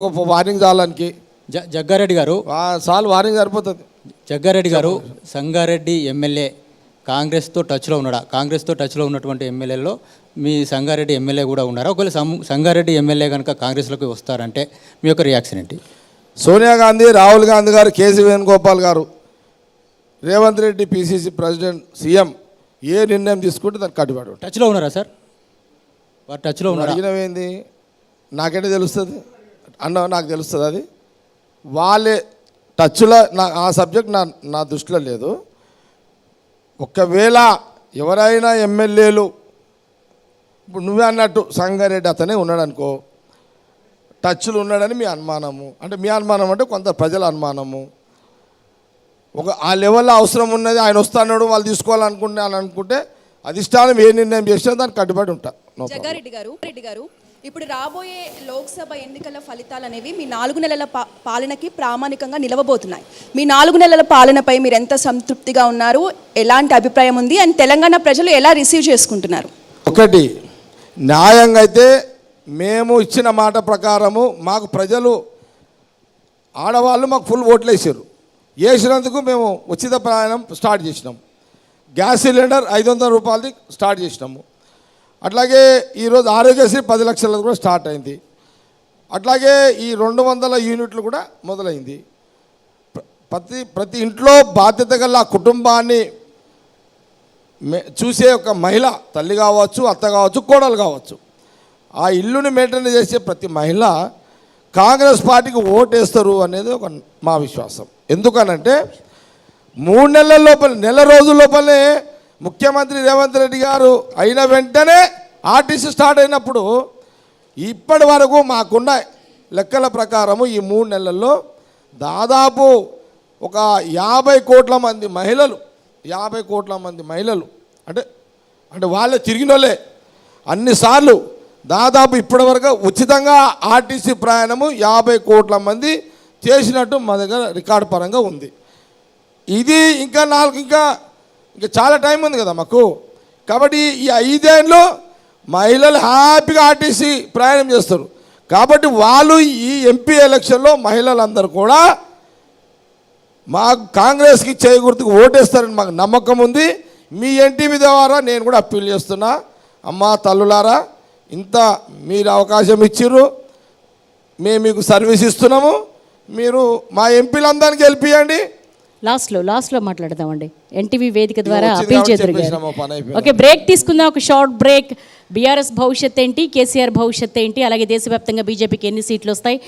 Warning చాలానికి. Jaggareddy గారు. చాలు warning సరిపోతుంది. జగ్గారెడ్డి గారు సంగారెడ్డి ఎమ్మెల్యే కాంగ్రెస్తో టచ్లో ఉన్నాడా? కాంగ్రెస్తో టచ్లో ఉన్నటువంటి ఎమ్మెల్యేలో మీ సంగారెడ్డి ఎమ్మెల్యే కూడా ఉన్నారా? ఒకవేళ సంగారెడ్డి ఎమ్మెల్యే కనుక కాంగ్రెస్లోకి వస్తారంటే మీ యొక్క రియాక్షన్ ఏంటి? సోనియా గాంధీ రాహుల్ గాంధీ గారు కేసీ వేణుగోపాల్ గారు Revanth Reddy PCC president CM ఏ నిర్ణయం తీసుకుంటే దానికి కట్టుబడి టచ్లో ఉన్నారా సార్? వారు టచ్లో ఉన్నారా? అడిగినవేంది నాకేంటి తెలుస్తుంది. అన్న నాకు తెలుస్తుంది అది. వాళ్ళే టచ్లో నా ఆ సబ్జెక్ట్ నా నా దృష్టిలో లేదు. ఒకవేళ ఎవరైనా ఎమ్మెల్యేలు ఇప్పుడు నువ్వే అన్నట్టు సంగారెడ్డి అతనే ఉన్నాడు అనుకో టచ్లు ఉన్నాడని మీ అనుమానము. అంటే మీ అనుమానం అంటే కొంత ప్రజల అనుమానము. ఒక ఆ లెవెల్లో అవసరం ఉన్నది ఆయన వస్తాడు వాళ్ళు తీసుకోవాలనుకుంటే అని అనుకుంటే అధిష్టానం ఏ నిర్ణయం చేసినా దానికి కట్టుబడి ఉంటాను జగ్గారెడ్డి గారు రెడ్డి గారు ఇప్పుడు రాబోయే లోక్సభ ఎన్నికల ఫలితాలు అనేవి మీ నాలుగు నెలల పాలనకి ప్రామాణికంగా నిలవబోతున్నాయి. మీ నాలుగు నెలల పాలనపై మీరు ఎంత సంతృప్తిగా ఉన్నారు? ఎలాంటి అభిప్రాయం ఉంది? అండ్ తెలంగాణ ప్రజలు ఎలా రిసీవ్ చేసుకుంటున్నారు? ఒకటి న్యాయంగా అయితే మేము ఇచ్చిన మాట ప్రకారము మాకు ప్రజలు ఆడవాళ్ళు మాకు ఫుల్ ఓట్లు వేసారు. వేసినందుకు మేము ఉచిత ప్రయాణం స్టార్ట్ చేసినాం. గ్యాస్ సిలిండర్ ఐదు వందల రూపాయలది స్టార్ట్ చేసినాము. అట్లాగే ఈరోజు ఆరోగ్యశ్రీ పది లక్షలది కూడా స్టార్ట్ అయింది. అట్లాగే ఈ రెండు వందల యూనిట్లు కూడా మొదలైంది. ప్రతి ప్రతి ఇంట్లో బాధ్యత గల ఆ కుటుంబాన్ని చూసే ఒక మహిళ తల్లి కావచ్చు అత్త కావచ్చు కోడలు కావచ్చు. ఆ ఇల్లుని మెయింటైన్ చేసే ప్రతి మహిళ కాంగ్రెస్ పార్టీకి ఓటేస్తారు అనేది ఒక మా విశ్వాసం. ఎందుకనంటే మూడు నెలల లోపల నెల రోజుల లోపలే ముఖ్యమంత్రి రేవంత్ రెడ్డి గారు అయిన వెంటనే ఆర్టీసీ స్టార్ట్ అయినప్పుడు ఇప్పటి వరకు మాకున్న లెక్కల ప్రకారము ఈ మూడు నెలల్లో దాదాపు ఒక యాభై కోట్ల మంది మహిళలు యాభై కోట్ల మంది మహిళలు అంటే అంటే వాళ్ళే తిరిగిన వాళ్ళే అన్నిసార్లు దాదాపు ఇప్పటివరకు ఉచితంగా ఆర్టీసీ ప్రయాణము యాభై కోట్ల మంది చేసినట్టు మా దగ్గర రికార్డు పరంగా ఉంది. ఇది ఇంకా నాలుగు ఇంకా ఇంకా చాలా టైం ఉంది కదా మాకు. కాబట్టి ఈ ఐదేళ్ళు మహిళలు హ్యాపీగా ఆర్టీసీ ప్రయాణం చేస్తారు. కాబట్టి వాళ్ళు ఈ ఎంపీ ఎలక్షన్లో మహిళలందరూ కూడా మాకు కాంగ్రెస్కి చేయకూడదుకు ఓటేస్తారని మాకు నమ్మకం ఉంది. మీ ఎన్టీవీ ద్వారా నేను కూడా అప్పీల్ చేస్తున్నా. అమ్మా తల్లులారా ఇంత మీరు అవకాశం ఇచ్చిర్రు. మేము మీకు సర్వీస్ ఇస్తున్నాము. మీరు మా ఎంపీలందరినీ గెలిపియండి. లాస్ట్లో లాస్ట్లో మాట్లాడదామండి. ఎన్టీవీ వేదిక ద్వారా అప్పీల్ చేద్దరు. ఓకే బ్రేక్ తీసుకుందాం. ఒక షార్ట్ బ్రేక్. బీఆర్ఎస్ భవిష్యత్ ఏంటి? కేసీఆర్ భవిష్యత్ ఏంటి? అలాగే దేశవ్యాప్తంగా బీజేపీకి ఎన్ని సీట్లు వస్తాయి?